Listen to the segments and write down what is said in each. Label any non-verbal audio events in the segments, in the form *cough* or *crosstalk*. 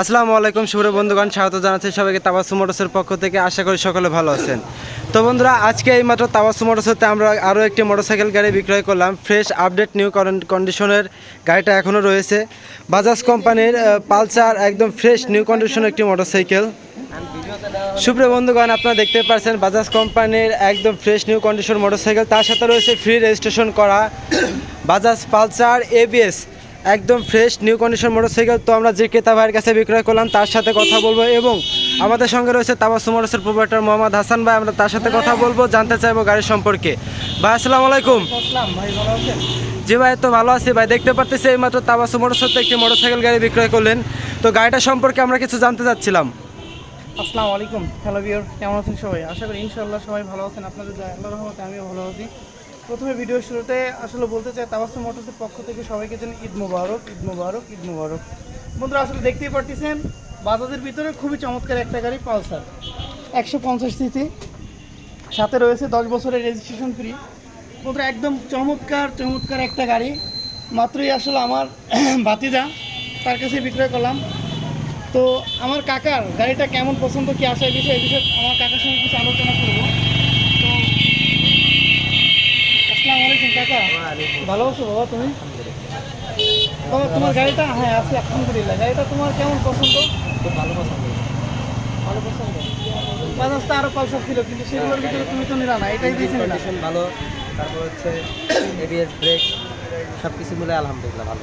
আসসালামু আলাইকুম শুভ বন্ধুগণ, স্বাগত জানাচ্ছি সবাইকে তাবাসু মোটরসের পক্ষ থেকে। আশা করি সকলে ভালো আছেন। তো বন্ধুরা, আজকে এই মাত্র তাবাসু মোটরসতে আমরা আরও একটি মোটরসাইকেল গাড়ি বিক্রয় করলাম। ফ্রেশ আপডেট নিউ কন্ডিশনের গাড়িটা এখনও রয়েছে। বাজাজ কোম্পানির পালসার, একদম ফ্রেশ নিউ কন্ডিশনের একটি মোটরসাইকেল। সুপ্রিয় বন্ধুগণ, আপনারা দেখতে পাচ্ছেন বাজাজ কোম্পানির একদম ফ্রেশ নিউ কন্ডিশন মোটরসাইকেল। তার সাথে রয়েছে ফ্রি রেজিস্ট্রেশন করা। বাজাজ পালসার এবিএস একদম ফ্রেশ নিউ কন্ডিশন মোটরসাইকেল তো আমরা যে ক্রেতা ভাইয়ের কাছে বিক্রয় করলাম তার সাথে কথা বলব এবং আমাদের সঙ্গে রয়েছে তাবাসু মোটরসের প্রোপাইটার মোহাম্মদ হাসান ভাই। আমরা তার সাথে কথা বলব জানতে চাইব গাড়ির সম্পর্কে। ভাই আসসালামু আলাইকুম। জি ভাই তো ভালো আছি। ভাই দেখতে পারতেছি এইমাত্র তাবাসু মোটরসাইকেল একটি মোটরসাইকেল গাড়ি বিক্রয় করলেন। তো গাড়িটা সম্পর্কে আমরা কিছু জানতে চাচ্ছিলাম। আসসালামু আলাইকুম হ্যালো ভিউর কেমন আছেন সবাই? আশা করি ইনশাআল্লাহ সবাই ভালো আছেন। আপনাদের দয়া আল্লাহর রহমতে আমিও ভালো আছি। প্রথমে ভিডিওর শুরুতে আসলে বলতে চাই তাবাসুম মোটরসের পক্ষ থেকে সবাইকে যেন ঈদ মুবারক ঈদ মুবারক ঈদ মুবারক। বন্ধুরা, আসলে দেখতেই পারতেছেন, বাজাজের ভিতরে খুবই চমৎকার একটা গাড়ি, পালসার। একশো পঞ্চাশ সিসি। সাথে রয়েছে দশ বছরের রেজিস্ট্রেশন ফ্রি বন্ধুরা, একদম চমৎকার চমৎকার একটা গাড়ি। মাত্রই আসলে আমার *clears throat* ভাতিজা তার কাছে বিক্রয় করলাম। তো আমার কাকার গাড়িটা কেমন পছন্দ, কি আসে এই বিষয়ে এই বিষয়ে আমার কাকার সঙ্গে কিছু আলোচনা করব তো আসসালামু আলাইকুম কাকা ভালো আছো বাবা তুমি? বাবা তোমার গাড়িটা হ্যাঁ আছে আলহামদুলিল্লাহ। গাড়িটা তোমার কেমন পছন্দ? খুব ভালো পছন্দ। ভালো পছন্দ? বাজাজটা আরও পালসার ছিল কিন্তু সেগুলোর ভিতরে তুমি তো নিলা না এটাই দিয়েছি না কন্ডিশন ভালো তারপর হচ্ছে এবিএস ব্রেক সব কিছু মিলে আলহামদুলিল্লাহ ভালো।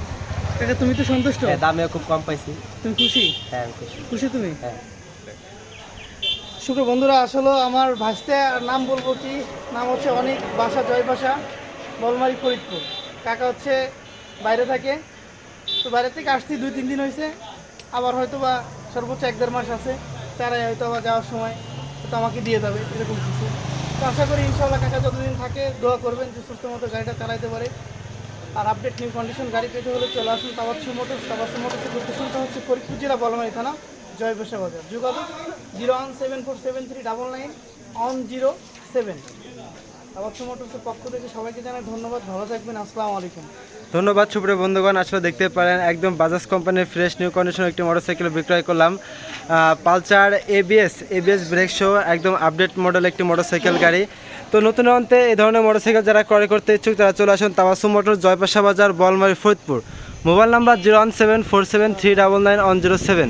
কাকা তুমি তো সন্তুষ্ট? হ্যাঁ, দামেও খুব কম পাইছি। তুমি খুশি? হ্যাঁ খুশি। খুশি তুমি? হ্যাঁ। শুক্র বন্ধুরা, আসলে আমার ভাসতে নাম বলব কি? নাম হচ্ছে অনেক, বাসা জয় বাসা বলমারি ফরিদপুর। কাকা হচ্ছে বাইরে থাকে। তো বাইরে থেকে আসছি, দুই তিন দিন হয়েছে। আবার হয়তো বা সর্বোচ্চ এক দেড় মাস আছে। তারাই হয়তো আবার যাওয়ার সময় হয়তো আমাকে দিয়ে যাবে, এরকম কিছু। তো আশা করি ইনশাল্লাহ কাকা যতদিন থাকে দোয়া করবেন যে সুস্থ মতো গাড়িটা চালাইতে পারে। আর আপডেট নিউ কন্ডিশন গাড়ি পেতে হলে চলে আসুন তাবাচ্ছু মোটরস। তাবাচ্ছু মোটরসের লোকেশনটা হচ্ছে ফরিদপুর জেলা বলমারি থানা। বাজার যোগাযোগ zero one seven four seven three double nine one zero seven. ধন্যবাদ, ভালো ধন্যবাদ, সুপ্রিয় বন্ধুগণ। আসলে দেখতে পারেন, একদম বাজাজ কোম্পানির ফ্রেশ নিউ কন্ডিশন একটি মোটরসাইকেল বিক্রয় করলাম। Pulsar ABS ABS brake show একদম আপডেট মডেল একটি মোটরসাইকেল গাড়ি। তো নতুন অন্তে এই ধরনের মোটরসাইকেল যারা ক্রয় করতে ইচ্ছুক, তারা চলে আসুন তাবাসু মোটর জয়পাশা বাজার Balmari Faridpur mobile number zero one seven four seven three double nine one zero seven